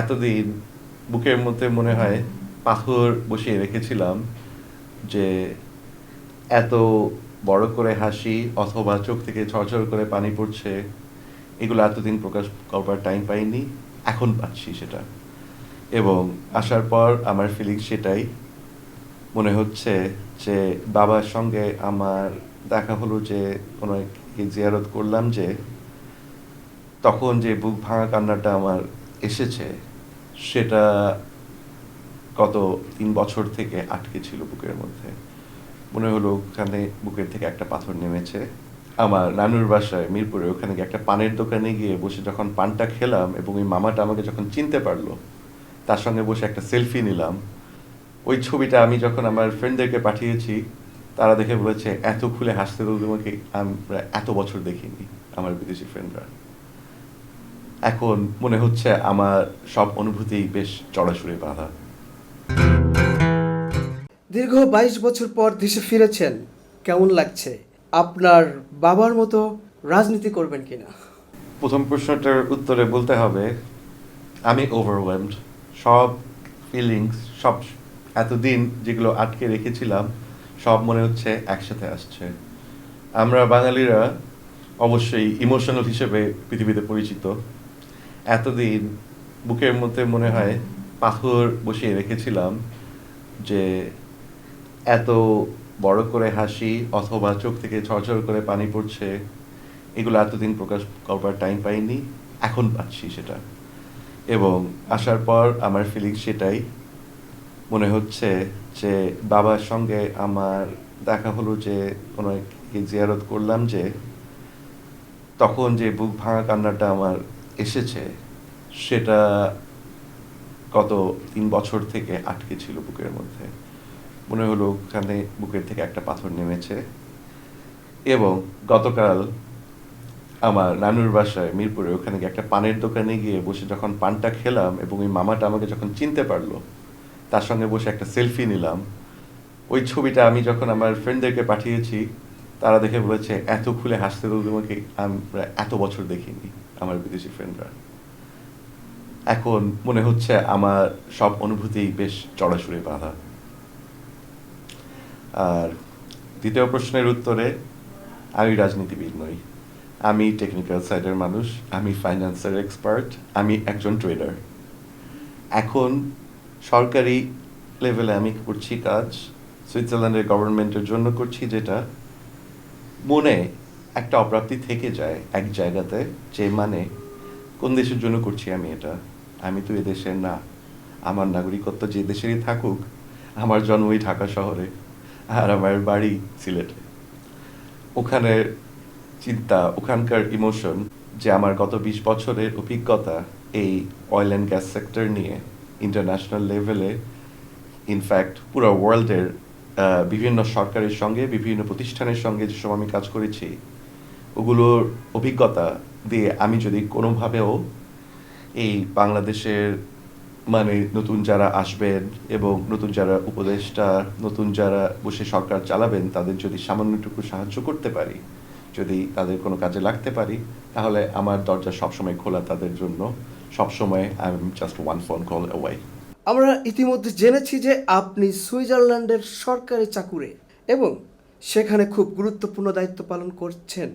এতদিন বুকের মধ্যে মনে হয় পাথর বসিয়ে রেখেছিলাম যে এত বড় করে হাসি অথবা চোখ থেকে ঝরঝর করে পানি পড়ছে, এগুলো এতদিন প্রকাশ করবার টাইম পাইনি, এখন পাচ্ছি সেটা। এবং আসার পর আমার ফিলিং সেটাই। মনে হচ্ছে যে বাবার সঙ্গে আমার দেখা হলো যে কোনো জিয়ারত করলাম যে, তখন যে বুক ভাঙা কান্নাটা আমার এসেছে, সেটা গত তিন বছর থেকে আটকে ছিল বুকের মধ্যে। মনে হলো ওখানে বুকের থেকে একটা পাথর নেমেছে। আমার নানুর বাসায়, মিরপুরে ওখানে গিয়ে একটা পানের দোকানে গিয়ে বসে যখন পানটা খেলাম এবং ওই মামাটা আমাকে যখন চিনতে পারল, তার সঙ্গে বসে একটা সেলফি নিলাম। ওই ছবিটা আমি যখন আমার ফ্রেন্ডদেরকে পাঠিয়েছি, তারা দেখে বলেছে, এত খুলে হাসতে তো তোমাকে আমরা এত বছর দেখিনি, আমার বিদেশি ফ্রেন্ডরা। এখন মনে হচ্ছে আমার সব অনুভূতি বেশ চড়াশুড়ে বাঁধা। দীর্ঘ বাইশ বছর পর দেশে ফিরেছেন কেমন লাগছে? আপনার বাবার মতো রাজনীতি করবেন কিনা? প্রথম প্রশ্নটার উত্তরে বলতে হবে আমি ওভারওয়েলমড সব ফিলিংস সব এতদিন যেগুলো আটকে রেখেছিলাম সব মনে হচ্ছে একসাথে আসছে। আমরা বাঙালিরা অবশ্যই ইমোশনাল হিসেবে পৃথিবীতে পরিচিত। এতদিন বুকের মধ্যে মনে হয় পাথর বসিয়ে রেখেছিলাম যে এত বড় করে হাসি অথবা চোখ থেকে ঝরঝর করে পানি পড়ছে, এগুলো এতদিন প্রকাশ করবার টাইম পাইনি, এখন পাচ্ছি সেটা। এবং আসার পর আমার ফিলিং সেটাই। মনে হচ্ছে যে বাবার সঙ্গে আমার দেখা হলো যে কোনো জিয়ারত করলাম যে, তখন যে বুক ভাঙা কান্নাটা আমার এসেছে, সেটা গত তিন বছর থেকে আটকে ছিল বুকের মধ্যে। মনে হলো ওখানে বুকের থেকে একটা পাথর নেমেছে। এবং গতকাল আমার নানুর বাসায় মিরপুরে ওখানে গিয়ে একটা পানের দোকানে গিয়ে বসে যখন পানটা খেলাম এবং ওই মামাটা আমাকে যখন চিনতে পারল, তার সঙ্গে বসে একটা সেলফি নিলাম। ওই ছবিটা আমি যখন আমার ফ্রেন্ডদেরকে পাঠিয়েছি তারা দেখে বলেছে, এত খুলে হাসতে তো তোমাকে আমরা এত বছর দেখিনি, আমার বিদেশি ফ্রেন্ডরা এখন মনে হচ্ছে আমার সব অনুভূতি বেশ চড়াশুড়ে বাঁধা। আর দ্বিতীয় প্রশ্নের উত্তরে, আমি রাজনীতিবিদ নই। আমি টেকনিক্যাল সাইডের মানুষ, আমি ফাইন্যান্সের এক্সপার্ট আমি একজন ট্রেডার এখন সরকারি লেভেলে আমি করছি কাজ সুইজারল্যান্ডের গভর্নমেন্টের জন্য করছি যেটা। মনে একটা অপ্রাপ্তি থেকে যায় এক জায়গাতে যে মানে কোন দেশের জন্য করছি আমি এটা? আমি তো এদেশের না। আমার নাগরিকত্ব যে দেশেরই থাকুক, আমার জন্মই ঢাকা শহরে আর আমার বাড়ি সিলেটে। ওখানের চিন্তা, ওখানকার ইমোশন যে আমার গত বিশ বছরের অভিজ্ঞতা এই অয়েল অ্যান্ড গ্যাস সেক্টর নিয়ে ইন্টারন্যাশনাল লেভেলে ইনফ্যাক্ট পুরো ওয়ার্ল্ডের বিভিন্ন সরকারের সঙ্গে, বিভিন্ন প্রতিষ্ঠানের সঙ্গে যেসব আমি কাজ করেছি, ওগুলোর অভিজ্ঞতা দিয়ে আমি যদি কোনোভাবেও এই বাংলাদেশের মানে নতুন যারা আসবেন এবং নতুন যারা উপদেষ্টা, নতুন যারা বসে সরকার চালাবেন, তাদের যদি সামান্যটুকু সাহায্য করতে পারি, যদি তাদের কোনো কাজে লাগতে পারি, তাহলে আমার দরজা সবসময় খোলা তাদের জন্য। সবসময় I am just one phone call away আমরা ইতিমধ্যে জেনেছি যে আপনি সুইজারল্যান্ডের সরকারি চাকুরে এবং সেখানে খুব গুরুত্বপূর্ণ দায়িত্ব পালন করছেন।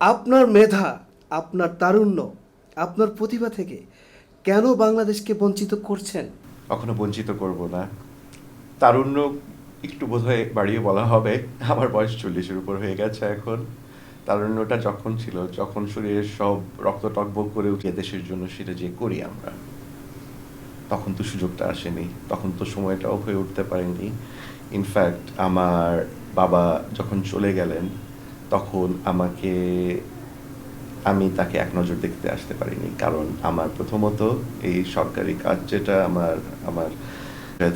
আপনার মেধা, আপনার তারুণ্য, আপনার প্রতিভা থেকে কেন বাংলাদেশকে বঞ্চিত করছেন? কখনো বঞ্চিত করব না। তারুণ্য একটু বোধহয় বাড়িয়ে বলা হবে। আমার বয়স চল্লিশের উপর হয়ে গেছে এখন। তারুণ্যটা যখন ছিল, যখন শরীরের সব রক্ত টকবক করে উঠে দেশের জন্য সেটা যে করি আমরা। তখন তো সুযোগটা আসেনি, তখন তো সময়টাও হয়ে উঠতে পারেনি। ইনফ্যাক্ট আমার বাবা যখন চলে গেলেন, তখন আমাকে, আমি তাকে এক নজর দেখতে আসতে পারিনি। কারণ আমার প্রথমত এই সরকারি কাজ যেটা আমার আমার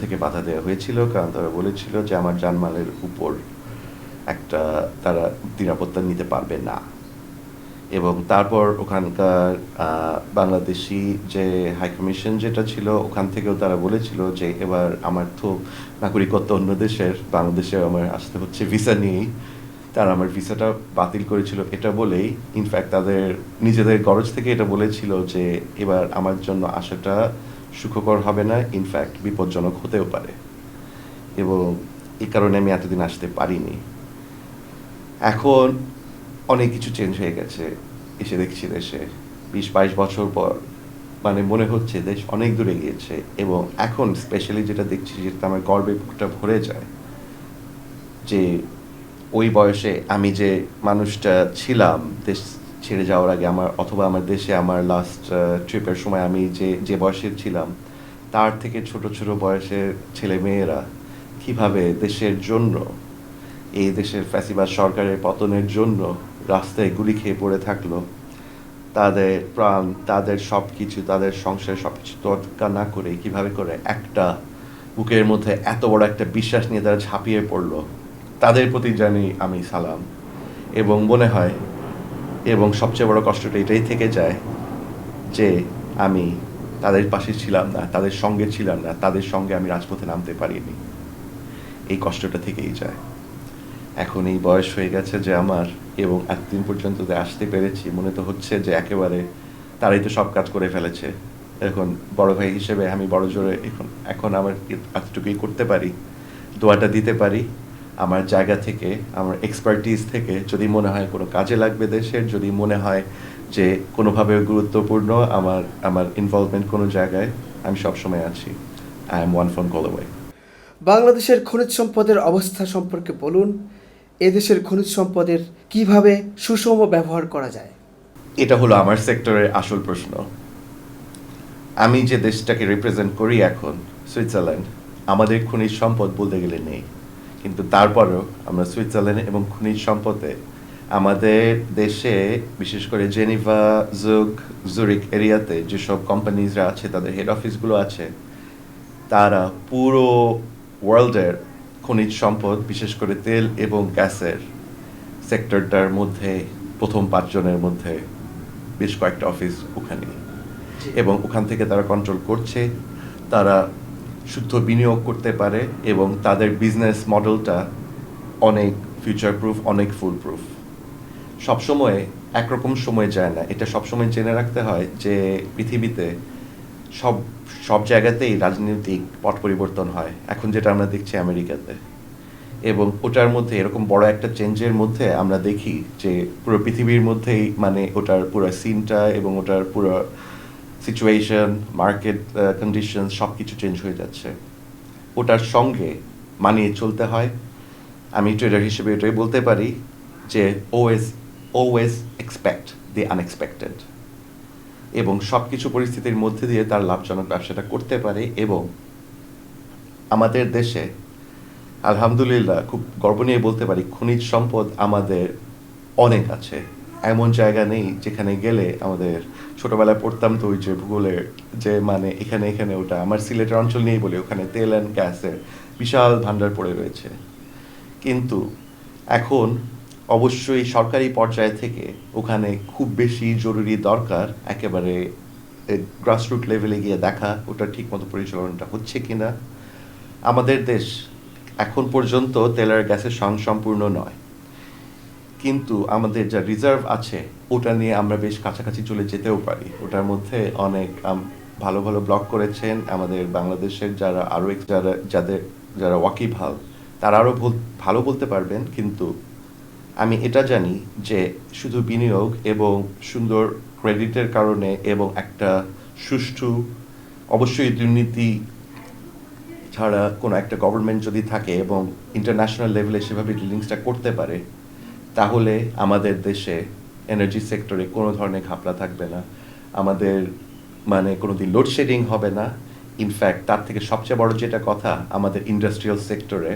থেকে বাধা দেওয়া হয়েছিল, কারণ তারা বলেছিল যে আমার জানমালের উপর একটা তারা নিরাপত্তা নিতে পারবে না। এবং তারপর ওখানকার বাংলাদেশি যে হাই কমিশন যেটা ছিল, ওখান থেকেও তারা বলেছিল যে এবার আমার তো নাগরিকত্ব অন্য দেশের, বাংলাদেশে আমার আসতে হচ্ছে ভিসা নিয়েই। তারা আমার ভিসাটা বাতিল করেছিল এটা বলেই। ইনফ্যাক্ট তাদের নিজেদের গরজ থেকে এটা বলেছিল যে এবার আমার জন্য আসাটা সুখকর হবে না ইনফ্যাক্ট বিপজ্জনক হতেও পারে। এবং এই কারণে আমি এতদিন আসতে পারিনি। এখন অনেক কিছু চেঞ্জ হয়ে গেছে। এসে দেখছি দেশে বিশ বাইশ বছর পর মানে মনে হচ্ছে দেশ অনেক দূরে গিয়েছে এবং এখন স্পেশালি যেটা দেখছি যেটা আমার গর্বে বুকটা ভরে যায়, যে ওই বয়সে আমি যে মানুষটা ছিলাম দেশ ছেড়ে যাওয়ার আগে আমার, অথবা আমার দেশে আমার লাস্ট ট্রিপের সময় আমি যে যে বয়সের ছিলাম, তার থেকে ছোট ছোট বয়সের ছেলে মেয়েরা কীভাবে দেশের জন্য, এই দেশের ফ্যাসিবাদ সরকারের পতনের জন্য রাস্তায় গুলি খেয়ে পড়ে থাকল। তাদের প্রাণ, তাদের সব কিছু তাদের সংসার সব কিছু তোয়াক্কা না করে কীভাবে করে একটা বুকের মধ্যে এত বড় একটা বিশ্বাস নিয়ে তারা ঝাঁপিয়ে পড়ল। তাদের প্রতি জানি আমি সালাম। এবং মনে হয়, এবং সবচেয়ে বড় কষ্টটা এটাই থেকে যায় যে আমি তাদের পাশে ছিলাম না, তাদের সঙ্গে ছিলাম না, তাদের সঙ্গে আমি রাজপথে নামতে পারিনি। এই কষ্টটা থেকেই যায়। এখন এই বয়স হয়ে গেছে যে আমার এবং এতদিন পর্যন্ত যে আসতে পেরেছি, মনে তো হচ্ছে যে একেবারে তারাই তো সব কাজ করে ফেলেছে। এখন বড় ভাই হিসেবে আমি বড় জোরে এখন এখন আমার এতটুকুই করতে পারি, দোয়াটা দিতে পারি। আমার জায়গা থেকে, আমার এক্সপার্টিস থেকে যদি মনে হয় কোনো কাজে লাগবে দেশের, যদি মনে হয় যে কোনোভাবে গুরুত্বপূর্ণ আমার আমার ইনভলভমেন্ট কোনো জায়গায়, আমি সবসময় আছি। I am one phone call বাংলাদেশের খনিজ সম্পদের অবস্থা সম্পর্কে বলুন এদেশের খনিজ সম্পদের কীভাবে সুষম ব্যবহার করা যায়? এটা হলো আমার সেক্টরের আসল প্রশ্ন। আমি যে দেশটাকে রিপ্রেজেন্ট করি এখন, সুইজারল্যান্ড, আমাদের খনিজ সম্পদ বলতে গেলে নেই। কিন্তু তারপরেও আমরা সুইজারল্যান্ড এবং খনিজ সম্পদে আমাদের দেশে, বিশেষ করে জেনিভা, জুগ জুরিক এরিয়াতে যেসব কোম্পানিজরা আছে, তাদের হেড অফিসগুলো আছে, তারা পুরো ওয়ার্ল্ডের খনিজ সম্পদ বিশেষ করে তেল এবং গ্যাসের সেক্টরটার মধ্যে প্রথম পাঁচজনের মধ্যে বেশ কয়েকটা অফিস ওখানে। এবং ওখান থেকে তারা কন্ট্রোল করছে তারা শুদ্ধ বিনিয়োগ করতে পারে এবং তাদের বিজনেস মডেলটা অনেক ফিউচার প্রুফ অনেক ফুল প্রুফ সবসময় একরকম সময় যায় না। এটা সবসময় জেনে রাখতে হয় যে পৃথিবীতে সব সব জায়গাতেই রাজনৈতিক পট পরিবর্তন হয়। এখন যেটা আমরা দেখছি আমেরিকাতে। এবং ওটার মধ্যে এরকম বড় একটা চেঞ্জের মধ্যে আমরা দেখি যে পুরো পৃথিবীর মধ্যেই মানে ওটার পুরো সিনটা এবং ওটার পুরো সিচুয়েশন মার্কেট কন্ডিশন সব কিছু চেঞ্জ হয়ে যাচ্ছে। ওটার সঙ্গে মানিয়ে চলতে হয়। আমি ট্রেডার হিসেবে এটাই বলতে পারি যে ওয়েস ওয়েস এক্সপেক্ট দি আনএক্সপেক্টেড এবং সব কিছু পরিস্থিতির মধ্যে দিয়ে তার লাভজনক ব্যবসাটা করতে পারে এবং আমাদের দেশে, আলহামদুলিল্লাহ, খুব গর্ব নিয়ে বলতে পারি, খনিজ সম্পদ আমাদের অনেক আছে। এমন জায়গা নেই যেখানে গেলে আমাদের ছোটবেলায় পড়তাম তো ওই যে ভূগোলের যে মানে এখানে এখানে ওটা। আমার সিলেটের অঞ্চল নিয়েই বলি, ওখানে তেল অ্যান্ড গ্যাসের বিশাল ভাণ্ডার পড়ে রয়েছে। কিন্তু এখন অবশ্যই সরকারি পর্যায় থেকে ওখানে খুব বেশি জরুরি দরকার একেবারে গ্রাসরুট লেভেলে গিয়ে দেখা, ওটা ঠিকমতো পরিচালনাটা হচ্ছে কি না আমাদের দেশ এখন পর্যন্ত তেল আর গ্যাসের সম্পূর্ণ নয়। কিন্তু আমাদের যা রিজার্ভ আছে, ওটা নিয়ে আমরা বেশ কাছাকাছি চলে যেতেও পারি। ওটার মধ্যে অনেক ভালো ভালো ব্লগ করেছেন আমাদের বাংলাদেশের যারা আরও এক, যারা, যাদের, যারা ওয়াকিবহাল, তারা আরও ভালো বলতে পারবেন। কিন্তু আমি এটা জানি যে শুধু বিনিয়োগ এবং সুন্দর ক্রেডিটের কারণে এবং একটা সুষ্ঠু, অবশ্যই দুর্নীতি ছাড়া কোনো একটা গভর্নমেন্ট যদি থাকে এবং ইন্টারন্যাশনাল লেভেলে সেভাবে ডিলিংসটা করতে পারে, তাহলে আমাদের দেশে এনার্জি সেক্টরে কোনো ধরনের ঘাপলা থাকবে না। আমাদের মানে কোনো দিন লোডশেডিং হবে না। ইনফ্যাক্ট তার থেকে সবচেয়ে বড় যেটা কথা, আমাদের ইন্ডাস্ট্রিয়াল সেক্টরে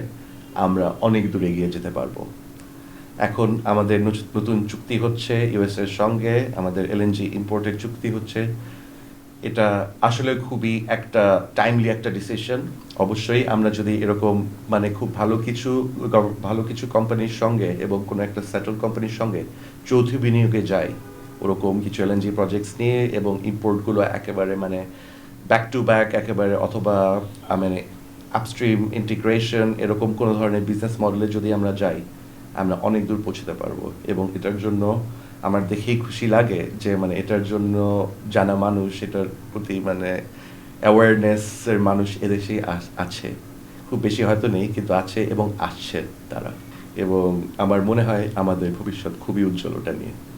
আমরা অনেক দূরে এগিয়ে যেতে পারব। এখন আমাদের নতুন- চুক্তি হচ্ছে ইউএস এর সঙ্গে, আমাদের এলএনজি ইম্পোর্টের চুক্তি হচ্ছে। এটা আসলে খুবই একটা টাইমলি একটা ডিসিশন অবশ্যই আমরা যদি এরকম মানে খুব ভালো কিছু ভালো কিছু কোম্পানির সঙ্গে এবং কোনো একটা সেটল কোম্পানির সঙ্গে চৌধুরী বিনিয়োগে যাই, ওরকম কিছু এলএনজি প্রজেক্টস নিয়ে এবং ইম্পোর্টগুলো একেবারে মানে ব্যাক টু ব্যাক একেবারে অথবা মানে আপস্ট্রিম ইন্টিগ্রেশন এরকম কোনো ধরনের বিজনেস মডেলে যদি আমরা যাই আমরা অনেক দূর পৌঁছতে পারব। এবং এটার জন্য আমার দেখেই খুশি লাগে যে মানে এটার জন্য জানা মানুষ, এটার প্রতি মানে অ্যাওয়ারনেসের মানুষ এদেশেই আছে। খুব বেশি হয়তো নেই, কিন্তু আছে এবং আসছে তারা। এবং আমার মনে হয় আমাদের ভবিষ্যৎ খুবই উজ্জ্বল ওটা নিয়ে।